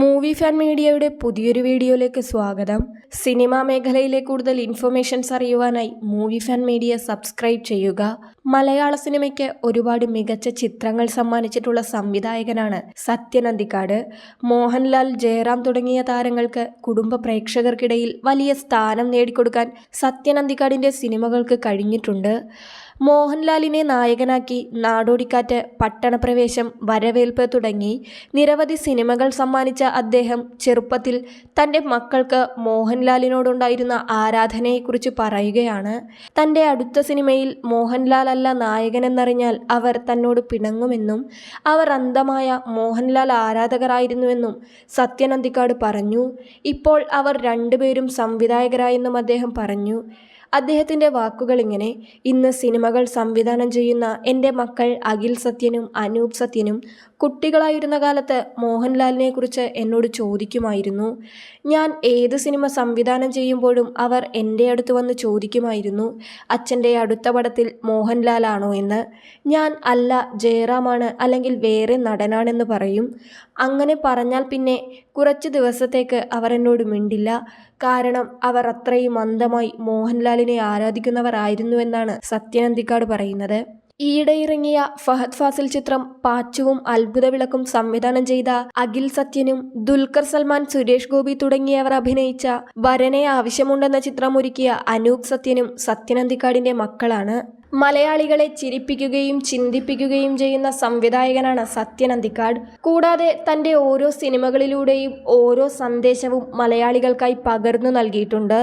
Movie fan മീഡിയയുടെ പുതിയൊരു വീഡിയോയിലേക്ക് സ്വാഗതം. സിനിമാ മേഖലയിലെ കൂടുതൽ ഇൻഫർമേഷൻസ് അറിയുവാനായി മൂവി ഫാൻ മീഡിയ സബ്സ്ക്രൈബ് ചെയ്യുക. മലയാള സിനിമയ്ക്ക് ഒരുപാട് മികച്ച ചിത്രങ്ങൾ സമ്മാനിച്ചിട്ടുള്ള സംവിധായകനാണ് സത്യൻ അന്തിക്കാട്. മോഹൻലാൽ ജയറാം തുടങ്ങിയ താരങ്ങൾക്ക് കുടുംബ പ്രേക്ഷകർക്കിടയിൽ വലിയ സ്ഥാനം നേടിക്കൊടുക്കാൻ സത്യൻ അന്തിക്കാടിന്റെ സിനിമകൾക്ക് കഴിഞ്ഞിട്ടുണ്ട്. മോഹൻലാലിനെ നായകനാക്കി നാടോടിക്കാറ്റ് പട്ടണപ്രവേശം വരവേൽപ്പ് തുടങ്ങി നിരവധി സിനിമകൾ സമ്മാനിച്ച അദ്ദേഹം ചെറുപ്പത്തിൽ തന്റെ മക്കൾക്ക് മോഹൻലാലിനോടുണ്ടായിരുന്ന ആരാധനയെക്കുറിച്ച് പറയുകയാണ്. തന്റെ അടുത്ത സിനിമയിൽ മോഹൻലാൽ അല്ല നായകനെന്നറിഞ്ഞാൽ അവർ തന്നോട് പിണങ്ങുമെന്നും അവർ അന്ധമായ മോഹൻലാൽ ആരാധകരായിരുന്നുവെന്നും സത്യനന്ദിക്കാട് പറഞ്ഞു. ഇപ്പോൾ അവർ രണ്ടുപേരും സംവിധായകരായെന്നും അദ്ദേഹം പറഞ്ഞു. അദ്ദേഹത്തിന്റെ വാക്കുകൾ ഇങ്ങനെ ഇന്ന് സിനിമകൾ സംവിധാനം ചെയ്യുന്ന എന്റെ മക്കൾ അഖിൽ സത്യനും അനൂപ് സത്യനും കുട്ടികളായിരുന്ന കാലത്ത് മോഹൻലാലിനെ കുറിച്ച് എന്നോട് ചോദിക്കുമായിരുന്നു. ഞാൻ ഏത് സിനിമ സംവിധാനം ചെയ്യുമ്പോഴും അവർ എന്റെ അടുത്ത് വന്ന് ചോദിക്കുമായിരുന്നു. അച്ഛന്റെ അടുത്ത പടത്തിൽ മോഹൻലാലാണോ എന്ന്. ഞാൻ അല്ല ജയറാമാണ് അല്ലെങ്കിൽ വേറെ നടനാണെന്ന് പറയും. അങ്ങനെ പറഞ്ഞാൽ പിന്നെ കുറച്ച് ദിവസത്തേക്ക് അവർ എന്നോട് മിണ്ടില്ല. കാരണം അവർ അത്രയും മന്ദമായി മോഹൻലാലിനെ ആരാധിക്കുന്നവരായിരുന്നുവെന്നാണ് സത്യനന്ദിക്കാട് പറയുന്നത്. ഈയിടെ ഇറങ്ങിയ ഫഹദ് ഫാസിൽ ചിത്രം പാച്ചുവും അത്ഭുത വിളക്കും സംവിധാനം ചെയ്ത അഖിൽ സത്യനും ദുൽഖർ സൽമാൻ സുരേഷ് ഗോപി തുടങ്ങിയവർ അഭിനയിച്ച വരനെ ആവശ്യമുണ്ടെന്ന ചിത്രം ഒരുക്കിയ അനൂപ് സത്യനും സത്യനന്തിക്കാടിന്റെ മക്കളാണ്. മലയാളികളെ ചിരിപ്പിക്കുകയും ചിന്തിപ്പിക്കുകയും ചെയ്യുന്ന സംവിധായകനാണ് സത്യനന്തിക്കാട് കൂടാതെ തന്റെ ഓരോ സിനിമകളിലൂടെയും ഓരോ സന്ദേശവും മലയാളികൾക്കായി പകർന്നു നൽകിയിട്ടുണ്ട്.